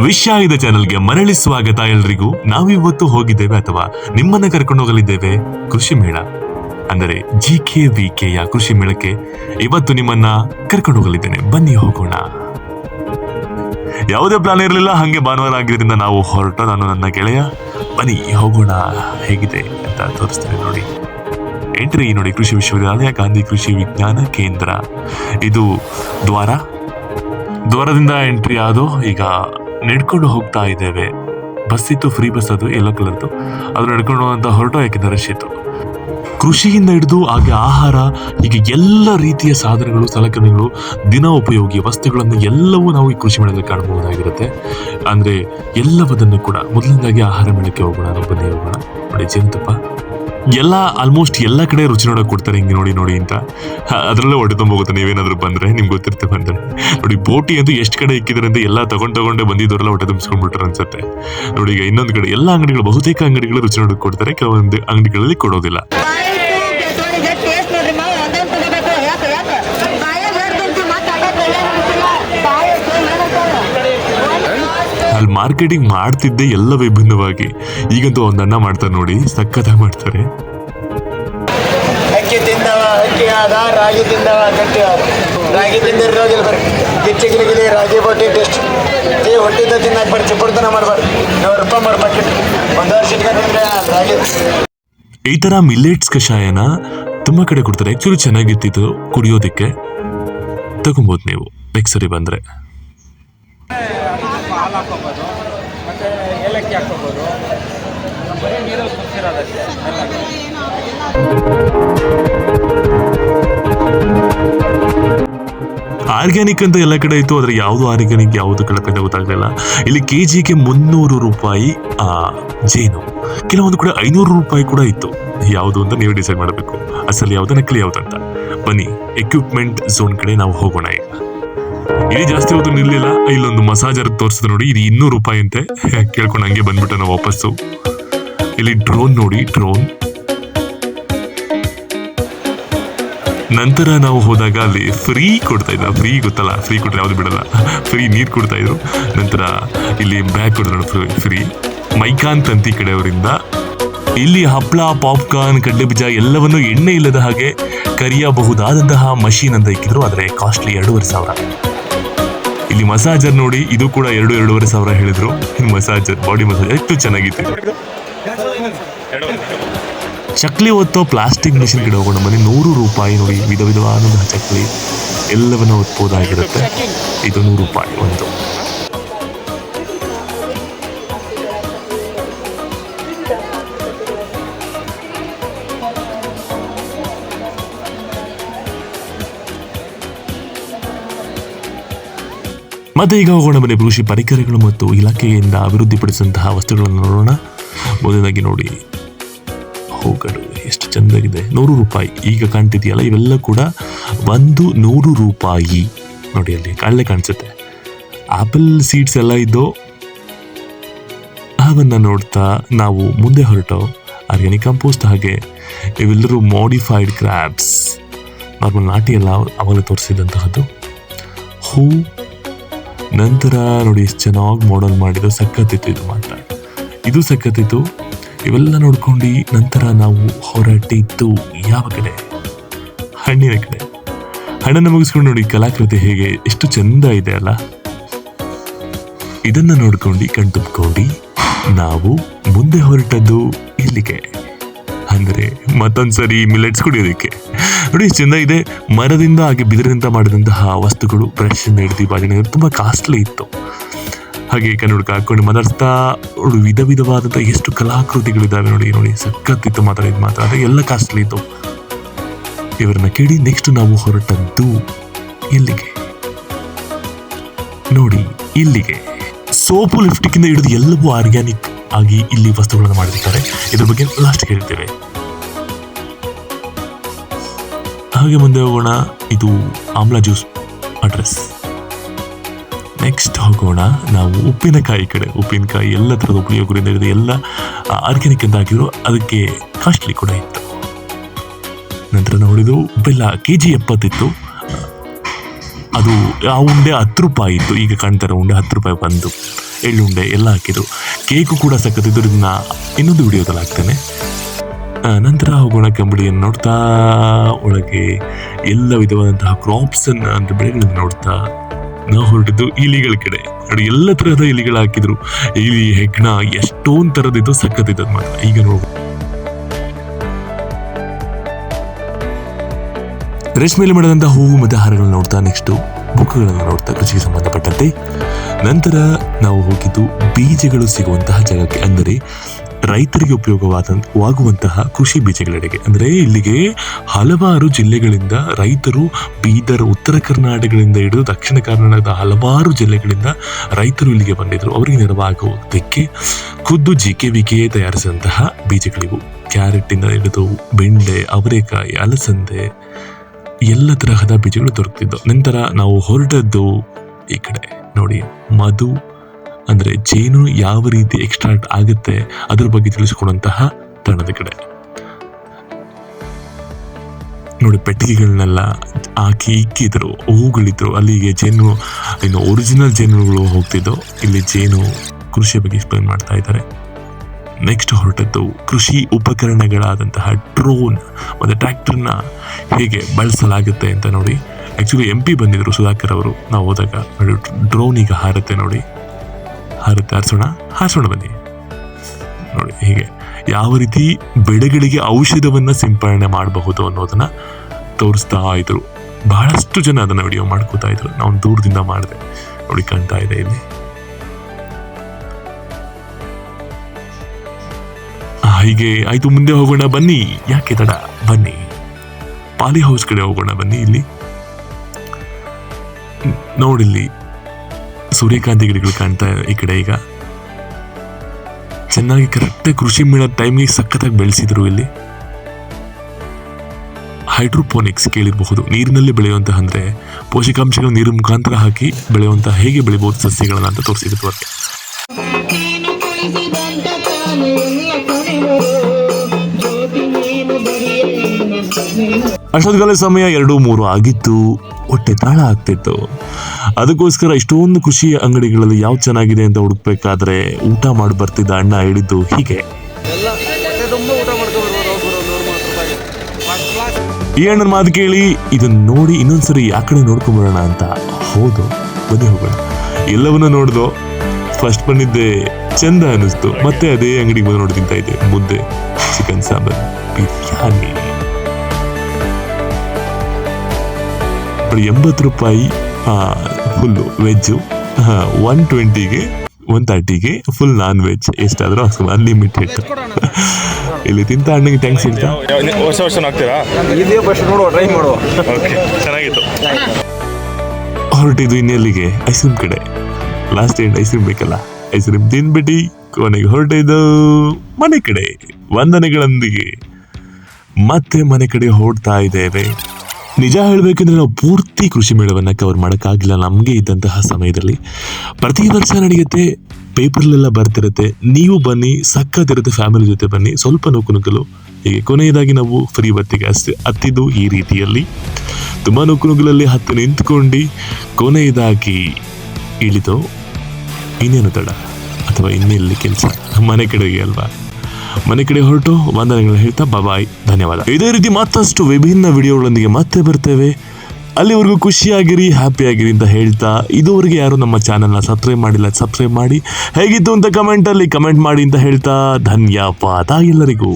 ವಿಷಾಯುಧ ಚಾನೆಲ್ಗೆ ಮರಳಿ ಸ್ವಾಗತ ಎಲ್ರಿಗೂ. ನಾವಿವತ್ತು ಹೋಗಿದ್ದೇವೆ ಅಥವಾ ನಿಮ್ಮನ್ನ ಕರ್ಕೊಂಡು ಹೋಗಲಿದ್ದೇವೆ ಕೃಷಿ ಮೇಳ. ಅಂದರೆ ಜಿ ಕೆ ವಿ ಯ ಕೃಷಿ ಮೇಳಕ್ಕೆ ಇವತ್ತು ನಿಮ್ಮನ್ನ ಕರ್ಕೊಂಡು ಹೋಗಲಿದ್ದೇನೆ. ಬನ್ನಿ ಹೋಗೋಣ. ಯಾವುದೇ ಪ್ಲಾನ್ ಇರಲಿಲ್ಲ, ಹಂಗೆ ಭಾನುವಾರ ಆಗಿರೋದ್ರಿಂದ ನಾವು ಹೊರಟ ನಾನು ನನ್ನ ಗೆಳೆಯ. ಬನ್ನಿ ಹೋಗೋಣ. ಹೇಗಿದೆ ಅಂತ ತೋರಿಸ್ತೇನೆ ನೋಡಿ. ಎಂಟ್ರಿ ನೋಡಿ, ಕೃಷಿ ವಿಶ್ವವಿದ್ಯಾಲಯ, ಗಾಂಧಿ ಕೃಷಿ ವಿಜ್ಞಾನ ಕೇಂದ್ರ. ಇದು ದ್ವಾರ. ದ್ವಾರದಿಂದ ಎಂಟ್ರಿ ಆದೋ ಈಗ ನಡ್ಕೊಂಡು ಹೋಗ್ತಾ ಇದ್ದೇವೆ. ಬಸ್ ಇತ್ತು ಫ್ರೀ ಬಸ್ ಅದು, ಎಲ್ಲೋ ಕಲರ್ದು ಅದು ನಡ್ಕೊಂಡು ಹೋಗುವಂತ ಹೊರಟು ಯಾಕೆಂದ್ರೆ ರಶ್ ಕೃಷಿಯಿಂದ ಹಿಡಿದು ಹಾಗೆ ಆಹಾರ, ಹೀಗೆ ಎಲ್ಲ ರೀತಿಯ ಸಾಧನಗಳು, ಸಲಕರಣೆಗಳು, ದಿನ ಉಪಯೋಗಿ ವಸ್ತುಗಳನ್ನು ಎಲ್ಲವೂ ನಾವು ಈ ಕೃಷಿ ಮೇಳದಲ್ಲಿ ಕಾಣಬಹುದಾಗಿರುತ್ತೆ. ಅಂದ್ರೆ ಎಲ್ಲವದನ್ನು ಕೂಡ ಮೊದಲನೇದಾಗಿ ಆಹಾರ ಮೇಳಕ್ಕೆ ಹೋಗೋಣ ನಾವು ಬನ್ನಿ ಹೋಗೋಣ. ನೋಡಿ, ಜೇನುತುಪ್ಪ. ಎಲ್ಲ ಆಲ್ಮೋಸ್ಟ್ ಎಲ್ಲ ಕಡೆ ರುಚಿ ನೋಡಕ್ ಕೊಡ್ತಾರೆ ಹಿಂಗೆ ನೋಡಿ ನೋಡಿ ಅಂತ. ಅದರಲ್ಲೇ ಹೊಟ್ಟೆ ಹೋಗುತ್ತೆ. ನೀವೇನಾದ್ರೂ ಬಂದ್ರೆ, ನಿಮ್ಗೆ ಗೊತ್ತಿರುತ್ತೆ ಬಂದ್ರೆ. ನೋಡಿ, ಬೋಟಿ ಅಂತ ಎಷ್ಟು ಕಡೆ ಇಕ್ಕಿದ್ರೆ ಅಂತ ಎಲ್ಲ ತಗೊಂಡ್ ತಗೊಂಡೆ ಬಂದಿದ್ದವರೆಲ್ಲ ಹೊಟ್ಟೆ ತುಂಬಿಸ್ಕೊಂಡ್ಬಿಟ್ರೆ ಅನ್ಸುತ್ತೆ. ನೋಡಿ, ಈಗ ಇನ್ನೊಂದು ಕಡೆ ಎಲ್ಲ ಅಂಗಡಿಗಳು, ಬಹುತೇಕ ಅಂಗಡಿಗಳು ರುಚಿ ನೋಡಕ್ ಕೊಡ್ತಾರೆ, ಕೆಲವೊಂದು ಅಂಗಡಿಗಳಲ್ಲಿ ಕೊಡೋದಿಲ್ಲ ಬಾಯಿಗೆ ನೋಡಿ ಜಸ್ಟ್ ಟೇಸ್ಟ್ ನೋಡ್ರಿ ಮಾವ ಒಂದೊಂದು ತಗೋಬೇಕು ಯಾಕೆ ಯಾಕೆ ಬಾಯಾಗ ಹೇಳ್ತೀನಿ ಮತ್ತೆ ಅಡ್ಡಕ್ಕೆ ಹೇಳೋಂಗಿಲ್ಲ ಬಾಯಾಗ ಅಲ್ಲಿ ಮಾರ್ಕೆಟಿಂಗ್ ಮಾಡ್ತಿದ್ದೆ ಎಲ್ಲ ವಿಭಿನ್ನವಾಗಿ. ಈಗಂತೂ ಒಂದ್ ಅನ್ನ ಮಾಡ್ತಾರೆ ನೋಡಿ ಸಖತ್ತಾಗಿ ಮಾಡ್ತಾರೆ. ಅಕ್ಕಿ ತಿಂದವ ಅಕ್ಕಿ ಆದ ರಾಗಿ ತಿಂದವ ಗಟ್ಟಿ ಆದ. ರಾಗಿ ತಿಂದಿರ ರೋಗಿಲ್ ಬರ್ರಿ ಗಿಚ್ಚಿ ಗಿಲಿಗಿಲಿ ರಾಗಿ ಬೋಟಿ ಟೇಸ್ಟ್ ಈ ಹೊಟ್ಟಿದ್ದ ತಿನ್ನಕ್ಕೆ ಬರ್ರಿ ಚಿಪ್ಪಡ್ತನ ಮಾಡ್ಬಾರ್ದು. ನೂರು ರೂಪಾಯಿ ಒಂದು ವರ್ಷ ಇಟ್ಕೊಂಡ್ರೆ ರಾಗಿ. ಈ ತರ ಮಿಲ್ಲೆಟ್ಸ್ ಕಷಾಯನ ತುಂಬ ಕಡೆ ಕೊಡ್ತಾರೆ. ಆಕ್ಚುಲಿ ಚೆನ್ನಾಗಿತ್ತಿತ್ತು ಕುಡಿಯೋದಕ್ಕೆ. ತಗೊಬೋದು ನೀವು. ನೆಕ್ಸ್ಟ್ ಸರಿ ಬಂದ್ರೆ. ಹಾಲು ಹಾಕೋಬೋದು ಮತ್ತು ಏಲಕ್ಕಿ ಹಾಕೋಬೋದು. ಬರೀ ನೀರಲ್ಲಿ ಕುದಿಸಿರೋದಷ್ಟೇ ಆರ್ಗ್ಯಾನಿಕ್ ಅಂತ ಎಲ್ಲ ಕಡೆ ಇತ್ತು, ಆದರೆ ಯಾವುದು ಆರ್ಗ್ಯಾನಿಕ್, ಯಾವುದು ಕಳಪೆ ಅಂತ ಗೊತ್ತಾಗ್ಲಿಲ್ಲ. ಇಲ್ಲಿ ಕೆ ಜಿಗೆ ಮುನ್ನೂರು ರೂಪಾಯಿ ಜೇನು. ಕೆಲವೊಂದು ಕೂಡ ಐನೂರು ರೂಪಾಯಿ ಕೂಡ ಇತ್ತು. ಯಾವುದು ಅಂತ ನೀವು ಡಿಸೈಡ್ ಮಾಡಬೇಕು. ಅಸಲು ಯಾವ್ದು, ನಕಲಿ ಯಾವ್ದು ಅಂತ. ಬನ್ನಿ ಎಕ್ವಿಪ್ಮೆಂಟ್ ಝೋನ್ ಕಡೆ ನಾವು ಹೋಗೋಣ ಈಗ. ಇಲ್ಲಿ ಜಾಸ್ತಿ ಹೊತ್ತು ನಿಲ್ಲಿಲ್ಲ. ಇಲ್ಲೊಂದು ಮಸಾಜರ್ ತೋರಿಸಿದ್ರು ನೋಡಿ, ಇದು ಇನ್ನೂರು ರೂಪಾಯಿ ಅಂತೆ. ಕೇಳ್ಕೊಂಡು ಹಂಗೆ ಬಂದ್ಬಿಟ್ಟು ನಾವು ವಾಪಸ್ಸು. ಇಲ್ಲಿ ಡ್ರೋನ್ ನೋಡಿ, ಡ್ರೋನ್. ನಂತರ ನಾವು ಹೋದಾಗ ಅಲ್ಲಿ ಫ್ರೀ ಕೊಡ್ತಾ ಇದ್ದ. ಫ್ರೀ ಗೊತ್ತಲ್ಲ, ಫ್ರೀ ಕೊಟ್ಟರೆ ಯಾವುದು ಬಿಡಲ್ಲ. ಫ್ರೀ ನೀರು ಕೊಡ್ತಾ ಇದ್ರು. ನಂತರ ಇಲ್ಲಿ ಬ್ಯಾಗ್ ಕೊಡ್ತಾರೆ ಫ್ರೀ ಫ್ರೀ. ಮೈಕಾನ್ ತಂತಿ ಕಡೆಯವರಿಂದ. ಇಲ್ಲಿ ಹಪ್ಪಳ ಪಾಪ್ಕಾರ್ನ್, ಕಡಲೆ ಬೀಜ ಎಲ್ಲವನ್ನು ಎಣ್ಣೆ ಇಲ್ಲದ ಹಾಗೆ ಕರಿಯಬಹುದಾದಂತಹ ಮಷೀನ್ ಅಂತ ಇಕ್ಕಿದ್ರು. ಆದರೆ ಕಾಸ್ಟ್ಲಿ ಎರಡೂವರೆ ಸಾವಿರ. ಇಲ್ಲಿ ಮಸಾಜರ್ ನೋಡಿ, ಇದು ಕೂಡ ಎರಡು, ಎರಡೂವರೆ ಸಾವಿರ ಹೇಳಿದ್ರು. ಇನ್ನು ಮಸಾಜರ್, ಬಾಡಿ ಮಸಾಜ್ ಎಷ್ಟು ಚೆನ್ನಾಗಿತ್ತು. ಚಕ್ಲಿ ಒತ್ತೋ ಪ್ಲಾಸ್ಟಿಕ್ ಮಿಷಿನ್ ಗಿಡ ಹೋಗೋಣ ಬನ್ನಿ ನೂರು ರೂಪಾಯಿ ನೋಡಿ, ವಿಧ ವಿಧವಾದಂತಹ ಚಕ್ಲಿ ಎಲ್ಲವನ್ನು ಒತ್ಬೋದಾಗಿರುತ್ತೆ ಇದು ನೂರು ರೂಪಾಯಿ ಒಂದು. ಮತ್ತೆ ಈಗ ಹೋಗೋಣ ಬನ್ನಿ. ಕೃಷಿ ಪರಿಕರಗಳು ಮತ್ತು ಇಲಾಖೆಯಿಂದ ಅಭಿವೃದ್ಧಿಪಡಿಸಿದಂತಹ ವಸ್ತುಗಳನ್ನು ನೋಡೋಣ. ಮೊದಲಾಗಿ ನೋಡಿ. ಹೂಗಳು ಎಷ್ಟು ಚೆಂದಾಗಿದೆ. ನೂರು ರೂಪಾಯಿ. ಈಗ ಕಾಣ್ತಿದೆಯಲ್ಲ, ಇವೆಲ್ಲ ಕೂಡ ಒಂದು ನೂರು ರೂಪಾಯಿ. ನೋಡಿ ಅಲ್ಲಿ ಕಳ್ಳೆ ಕಾಣಿಸುತ್ತೆ. ಆಪಲ್ ಸೀಡ್ಸ್ ಎಲ್ಲ ಇದ್ದು ಅವನ್ನು ನೋಡ್ತಾ ನಾವು ಮುಂದೆ ಹೊರಟು. ಆರ್ಗ್ಯಾನಿಕ್ ಕಂಪೋಸ್ಟ್ ಹಾಗೆ ಇವೆಲ್ಲರೂ ಮಾಡಿಫೈಡ್ ಕ್ರಾಪ್ಸ್ ನಾರ್ಮಲ್ ನಾಟಿ ಎಲ್ಲ ಅವಾಗಲೇ ತೋರಿಸಿದಂತಹದ್ದು. ಹೂ ನಂತರ ನೋಡಿ ಎಷ್ಟು ಚೆನ್ನಾಗಿ ಮಾಡಲ್ ಮಾಡಿದ ಸಖತ್ತಿತ್ತು ಇದು ಮಾತ್ರ. ಇದು ಸಖತ್ತಿತ್ತು. ಇವೆಲ್ಲ ನೋಡ್ಕೊಂಡು ನಂತರ ನಾವು ಹೊರಟಿದ್ದು ಯಾವ ಕಡೆ? ಹಣ್ಣಿನ ಕಡೆ. ಹಣ್ಣನ್ನು ಮುಗಿಸ್ಕೊಂಡು ನೋಡಿ ಕಲಾಕೃತಿ ಹೇಗೆ, ಎಷ್ಟು ಚಂದ ಇದೆ ಅಲ್ಲ? ಇದನ್ನು ನೋಡ್ಕೊಂಡು ಕಣ್ತುಂಬ್ಕೊಂಡು ನಾವು ಮುಂದೆ ಹೊರಟದ್ದು ಇಲ್ಲಿಗೆ. ಅಂದರೆ ಮತ್ತೊಂದ್ಸರಿ ಮಿಲೆಟ್ಸ್ ಕುಡಿಯೋದಕ್ಕೆ. ನೋಡಿ ಚೆಂದ ಇದೆ. ಮರದಿಂದ ಹಾಗೆ ಬಿದಿರಿನಿಂದ ಮಾಡಿದಂತಹ ವಸ್ತುಗಳು ಬ್ರಷ್ ಇಂದ ಹಿಡಿದು ಬಾಜಿನ ತುಂಬ ಕಾಸ್ಟ್ಲಿ ಇತ್ತು. ಹಾಗೆ ಕನ್ನಡಕ ಹಾಕೊಂಡು ಮಾತಾಡ್ತಾ ನೋಡಿ, ವಿಧ ವಿಧವಾದಂಥ ಎಷ್ಟು ಕಲಾಕೃತಿಗಳಿದ್ದಾವೆ ನೋಡಿ ನೋಡಿ, ಸಖತ್ತಿತ್ತು ಮಾತ್ರ ಇದು ಮಾತ್ರ. ಅದೇ ಎಲ್ಲ ಕಾಸ್ಟ್ಲಿ ಇತ್ತು. ಇವರನ್ನ ಕೇಳಿ ನೆಕ್ಸ್ಟ್ ನಾವು ಹೊರಟದ್ದು ಎಲ್ಲಿಗೆ ನೋಡಿ, ಇಲ್ಲಿಗೆ. ಸೋಪು ಲಿಫ್ಟಿಕ್ಕಿಂದ ಹಿಡಿದು ಎಲ್ಲವೂ ಆರ್ಗ್ಯಾನಿಕ್ ಆಗಿ ಇಲ್ಲಿ ವಸ್ತುಗಳನ್ನು ಮಾಡಿರ್ತಾರೆ ಇದ್ರ ಬಗ್ಗೆ ಲಾಸ್ಟ್ ಹೇಳ್ತೇವೆ ಹಾಗೆ ಮುಂದೆ ಹೋಗೋಣ. ಇದು ಆಮ್ಲ ಜ್ಯೂಸ್ ಅಡ್ರೆಸ್ ನೆಕ್ಸ್ಟ್ ಹೋಗೋಣ. ನಾವು ಉಪ್ಪಿನಕಾಯಿ ಕಡೆ. ಉಪ್ಪಿನಕಾಯಿ ಎಲ್ಲ ಥರದ ಉಪಯೋಗದಿಂದ ಹಿಡಿದು ಎಲ್ಲ ಆರ್ಗ್ಯಾನಿಕ್ ಅಂತ ಹಾಕಿದ್ರು ಅದಕ್ಕೆ ಕಾಸ್ಟ್ಲಿ ಕೂಡ ಇತ್ತು. ನಂತರ ನೋಡಿದ್ದು ಬೆಲ್ಲ ಕೆ ಜಿ ಎಪ್ಪತ್ತಿತ್ತು. ಅದು ಆ ಉಂಡೆ ಹತ್ತು ರೂಪಾಯಿ ಇತ್ತು. ಈಗ ಕಾಣ್ತಾರೆ ಉಂಡೆ ಹತ್ತು ರೂಪಾಯಿ ಬಂದು. ಎಳ್ಳುಂಡೆ ಎಲ್ಲ ಹಾಕಿದ್ರು ಕೇಕು ಕೂಡ ಸಕ್ಕತ್ತಿದ್ರು ಇದನ್ನ ಇನ್ನೊಂದು ವಿಡಿಯೋದಲ್ಲಿ ಹಾಕ್ತೇನೆ. ನಂತರ ಹೋಗೋಣ ಕಂಬಳಿಯನ್ನು ನೋಡ್ತಾ ಒಳಗೆ ಎಲ್ಲ ವಿಧವಾದಂತಹ ಕ್ರಾಪ್ಸ್ ಅನ್ನು ಅಂದ್ರೆ ಬೆಳೆಗಳನ್ನ ನೋಡ್ತಾ ನಾವು ಹೊರಟಿದ್ದು ಇಲಿಗಳ ಕಡೆ. ನೋಡಿ, ಎಲ್ಲ ತರಹದ ಇಲಿಗಳು ಹಾಕಿದ್ರು. ಇಲಿ, ಹೆಗ್ಣ, ಎಷ್ಟೊಂದು ತರದಿದ್ದು ಸಖತ್ತಿದ್ದದ್ ಮಾತ್ರ. ಈಗ ನೋಡ್ಬೋದು ರೇಷ್ಮೆಯಲ್ಲಿ ಮಾಡಿದಂಥ ಹೂವು ಮತ್ತು ಹಾರಗಳನ್ನ ನೋಡ್ತಾ ನೆಕ್ಸ್ಟ್ ಬುಕ್ಗಳನ್ನು ನೋಡ್ತಾ ಕೃಷಿಗೆ ಸಂಬಂಧಪಟ್ಟಂತೆ. ನಂತರ ನಾವು ಹೋಗಿದ್ದು ಬೀಜಗಳು ಸಿಗುವಂತಹ ಜಾಗಕ್ಕೆ. ಅಂದರೆ ರೈತರಿಗೆ ಉಪಯೋಗವಾದ ವಾಗುವಂತಹ ಕೃಷಿ ಬೀಜಗಳೆಡೆಗೆ. ಅಂದರೆ ಇಲ್ಲಿಗೆ ಹಲವಾರು ಜಿಲ್ಲೆಗಳಿಂದ ರೈತರು ಬೀದರ್, ಉತ್ತರ ಕರ್ನಾಟಕಗಳಿಂದ ಹಿಡಿದು ದಕ್ಷಿಣ ಕರ್ನಾಟಕದ ಹಲವಾರು ಜಿಲ್ಲೆಗಳಿಂದ ರೈತರು ಇಲ್ಲಿಗೆ ಬಂದಿದ್ದರು ಅವರಿಗೆ ನೆರವಾಗುವುದಕ್ಕೆ ಖುದ್ದು ಜಿ ಕೆ ವಿ ಕೆ ತಯಾರಿಸಿದಂತಹ ಬೀಜಗಳಿವು. ಕ್ಯಾರೆಟಿಂದ ಹಿಡಿದು, ಬೆಂಡೆ, ಅವರೆಕಾಯಿ, ಅಲಸಂದೆ ಎಲ್ಲ ತರಹದ ಬೀಜಗಳು ದೊರಕ್ತಿದ್ದವು ನಂತರ ನಾವು ಹೊರಟದ್ದು ಈ ಕಡೆ. ನೋಡಿ, ಮಧು, ಅಂದ್ರೆ ಜೇನು ಯಾವ ರೀತಿ ಎಕ್ಸ್ಟ್ರಾಕ್ಟ್ ಆಗುತ್ತೆ ಅದ್ರ ಬಗ್ಗೆ ತಿಳಿಸಿಕೊಡುವಂತಹ ತಾಣದ ಕಡೆ. ನೋಡಿ, ಪೆಟ್ಟಿಗೆಗಳನ್ನೆಲ್ಲ ಹಾಕಿ ಇಕ್ಕಿದ್ರು, ಹೂಗಳಿದ್ರು, ಅಲ್ಲಿಗೆ ಜೇನು, ಇನ್ನು ಒರಿಜಿನಲ್ ಜೇನುಗಳು ಹೋಗ್ತಿದ್ದು ಇಲ್ಲಿ ಜೇನು ಕೃಷಿಯ ಬಗ್ಗೆ ಎಕ್ಸ್ಪ್ಲೈನ್ ಮಾಡ್ತಾ ಇದ್ದಾರೆ. ನೆಕ್ಸ್ಟ್ ಹೊರಟದ್ದು ಕೃಷಿ ಉಪಕರಣಗಳಾದಂತಹ ಡ್ರೋನ್ ಮತ್ತು ಟ್ರ್ಯಾಕ್ಟರ್ನ ಹೇಗೆ ಬಳಸಲಾಗುತ್ತೆ ಅಂತ ನೋಡಿ. ಆ್ಯಕ್ಚುಲಿ ಎಂ ಪಿ ಬಂದಿದ್ದರು ಸುಧಾಕರ್ ಅವರು. ನಾವು ಹೋದಾಗ ನೋಡಿ ಡ್ರೋನ್ ಈಗ ಹಾರುತ್ತೆ ನೋಡಿ. ಹಾರುತ್ತೆ, ಹಾರಿಸೋಣ? ಹಾರಿಸೋಣ ಬನ್ನಿ. ನೋಡಿ, ಹೀಗೆ. ಯಾವ ರೀತಿ ಬೆಳೆಗಳಿಗೆ ಔಷಧವನ್ನು ಸಿಂಪಡಣೆ ಮಾಡಬಹುದು ಅನ್ನೋದನ್ನು ತೋರಿಸ್ತಾ ಇದ್ರು. ಬಹಳಷ್ಟು ಜನ ಅದನ್ನು ವಿಡಿಯೋ ಮಾಡ್ಕೋತಾ ಇದ್ರು. ನಾವು ದೂರದಿಂದ ಮಾಡಿದೆ. ನೋಡಿ, ಕಾಣ್ತಾ ಇದೆ ಇಲ್ಲಿ. ಹೀಗೆ ಆಯ್ತು, ಮುಂದೆ ಹೋಗೋಣ, ಬನ್ನಿ. ಯಾಕೆ ತಡ, ಬನ್ನಿ. ಪಾಲಿ ಹೌಸ್ ಕಡೆ ಹೋಗೋಣ, ಬನ್ನಿ ಇಲ್ಲಿ. ನೋಡಿಲ್ಲಿ ಸೂರ್ಯಕಾಂತಿ ಗಿಡಗಳು ಕಾಣ್ತಾ ಈ ಕಡೆ ಈಗ. ಚೆನ್ನಾಗಿ ಕರೆಕ್ಟ್ ಕೃಷಿ ಮೇಳ ಟೈಮ್ಗೆ ಸಖತ್ತಾಗಿ ಬೆಳೆಸಿದ್ರು ಇಲ್ಲಿ. ಹೈಡ್ರೋಪೋನಿಕ್ಸ್ ಕೇಳಿರಬಹುದು. ನೀರಿನಲ್ಲಿ ಬೆಳೆಯುವಂತಹ ಅಂದ್ರೆ ಪೋಷಕಾಂಶಗಳು ನೀರಿನ ಮುಖಾಂತರ ಹಾಕಿ ಬೆಳೆಯುವಂತಹ ಹೇಗೆ ಬೆಳೆಯಬಹುದು ಸಸ್ಯಗಳನ್ನ ಅಂತ ತೋರಿಸಿದ್ರು ಅವ್ರಿಗೆ ಅಷ್ಟೊತ್ತಿಗೆಲ್ಲ ಸಮಯ ಎರಡು ಮೂರು ಆಗಿತ್ತು. ಹೊಟ್ಟೆ ತಾಳ ಆಗ್ತಿತ್ತು. ಅದಕ್ಕೋಸ್ಕರ ಇಷ್ಟೊಂದು ಖುಷಿ ಅಂಗಡಿಗಳಲ್ಲಿ ಯಾವ್ದು ಚೆನ್ನಾಗಿದೆ ಅಂತ ಹುಡುಕ್ಬೇಕಾದ್ರೆ ಊಟ ಮಾಡಿ ಬರ್ತಿದ್ದ ಅಣ್ಣ ಹೇಳಿದ್ದು ಹೀಗೆ. ಈ ಅಣ್ಣನ ಮಾತು ಕೇಳಿ ಇದನ್ನ ನೋಡಿ ಇನ್ನೊಂದ್ಸರಿ ಯಾಕಡೆ ಕಡೆ ನೋಡ್ಕೊಂಬರೋಣ ಅಂತ ಹೌದು ಬನ್ನಿ ಹೋಗೋಣ. ಎಲ್ಲವನ್ನ ನೋಡ್ದೋ ಫಸ್ಟ್ ಬಂದಿದ್ದೆ ಚಂದ ಅನಿಸ್ತು ಮತ್ತೆ ಅದೇ ಅಂಗಡಿಗೆ ಬಂದು ನೋಡಿ ತಿಂತಾ ಇದ್ದೆ. ಮುದ್ದೆ ಚಿಕನ್ ಸಾಂಬಾರ್ ಬಿರಿಯಾನಿ. ಬರೀ ಎಂಬತ್ತು ರೂಪಾಯಿ ಫುಲ್ಲು ವೆಜ್ಜು ಒನ್ ಟ್ವೆಂಟಿಗೆ ಒನ್ ತರ್ಟಿಗೆ ಫುಲ್ ನಾನ್ ವೆಜ್ ಎಷ್ಟಾದರೂ ಅನ್ಲಿಮಿಟೆಡ್ ಇಲ್ಲಿ ತಿಂತ ಹಣ್ಣಿಗೆ ಟ್ಯಾಂಕ್ಸ್ ಇಲ್ಲ ಹೊಸ ವರ್ಷ ಹಾಕ್ತೀರಾ? ಇದೇ ಫಸ್ಟ್ ನೋಡುವ ಟ್ರೈ ಮಾಡುವ. ಓಕೆ ಚೆನ್ನಾಗಿತ್ತು. ಹೊರಟಿದ್ದು ಇನ್ನೆಲ್ಲಿಗೆ? ಐಸ್ ಕ್ರೀಮ್ ಕಡೆ. ಲಾಸ್ಟ್ ಏನ್ ಐಸ್ ಕ್ರೀಮ್ ಬೇಕಲ್ಲ? ಐಸ್ ಕ್ರೀಮ್ ತಿನ್ಬಿಟ್ಟು ಕೊನೆಗೆ ಹೊರಟಿದ್ದು ಮನೆ ಕಡೆ, ವಂದನೆಗಳೊಂದಿಗೆ. ಮತ್ತೆ ಮನೆ ಕಡೆ ಹೊರಡ್ತಾ ಇದ್ದೇವೆ. ನಿಜ ಹೇಳಬೇಕಂದ್ರೆ ನಾವು ಪೂರ್ತಿ ಕೃಷಿ ಮೇಳವನ್ನು ಕವರ್ ಮಾಡೋಕ್ಕಾಗಿಲ್ಲ ನಮಗೆ ಇದ್ದಂತಹ ಸಮಯದಲ್ಲಿ. ಪ್ರತಿ ವರ್ಷ ನಡೆಯುತ್ತೆ, ಪೇಪರ್ಲೆಲ್ಲ ಬರ್ತಿರುತ್ತೆ. ನೀವು ಬನ್ನಿ ಸಕ್ಕತ್ತಿರುತ್ತೆ ಫ್ಯಾಮಿಲಿ ಜೊತೆ ಬನ್ನಿ, ಸ್ವಲ್ಪ ನೂಕು ನುಗ್ಗಲು. ಹೀಗೆ ಕೊನೆಯದಾಗಿ ನಾವು ಫ್ರೀ ಬತ್ತಿಗೆ ಅಷ್ಟೇ ಹತ್ತಿದ್ದು ಈ ರೀತಿಯಲ್ಲಿ. ತುಂಬ ನೂಕು ನುಗ್ಗಲಲ್ಲಿ ಹತ್ತು ನಿಂತ್ಕೊಂಡು ಕೊನೆಯದಾಗಿ ಇಳಿದು ಇನ್ನೇನು ತಡ? ಅಥವಾ ಇನ್ನೆಲ್ಲಿ ಕೆಲಸ? ಮನೆ ಕಡೆಗೆ ಅಲ್ವಾ? ಮನೆ ಕಡೆ ಹೊರಟು ವಂದನೆಗಳು ಹೇಳ್ತಾ ಬಾಯ್ ಧನ್ಯವಾದ. ಇದೇ ರೀತಿ ಮತ್ತಷ್ಟು ವಿಭಿನ್ನ ವಿಡಿಯೋಗಳೊಂದಿಗೆ ಮತ್ತೆ ಬರ್ತೇವೆ. ಅಲ್ಲಿವರೆಗೂ ಖುಷಿಯಾಗಿರಿ, ಹ್ಯಾಪಿಯಾಗಿರಿ ಅಂತ ಹೇಳ್ತಾ ಇದುವರೆಗೆ ಯಾರು ನಮ್ಮ ಚಾನಲ್ನ ಸಬ್ಸ್ಕ್ರೈಬ್ ಮಾಡಿಲ್ಲ, ಸಬ್ಸ್ಕ್ರೈಬ್ ಮಾಡಿ. ಹೇಗಿತ್ತು ಅಂತ ಕಮೆಂಟಲ್ಲಿ ಕಮೆಂಟ್ ಮಾಡಿ ಅಂತ ಹೇಳ್ತಾ ಧನ್ಯವಾದ ಎಲ್ಲರಿಗೂ.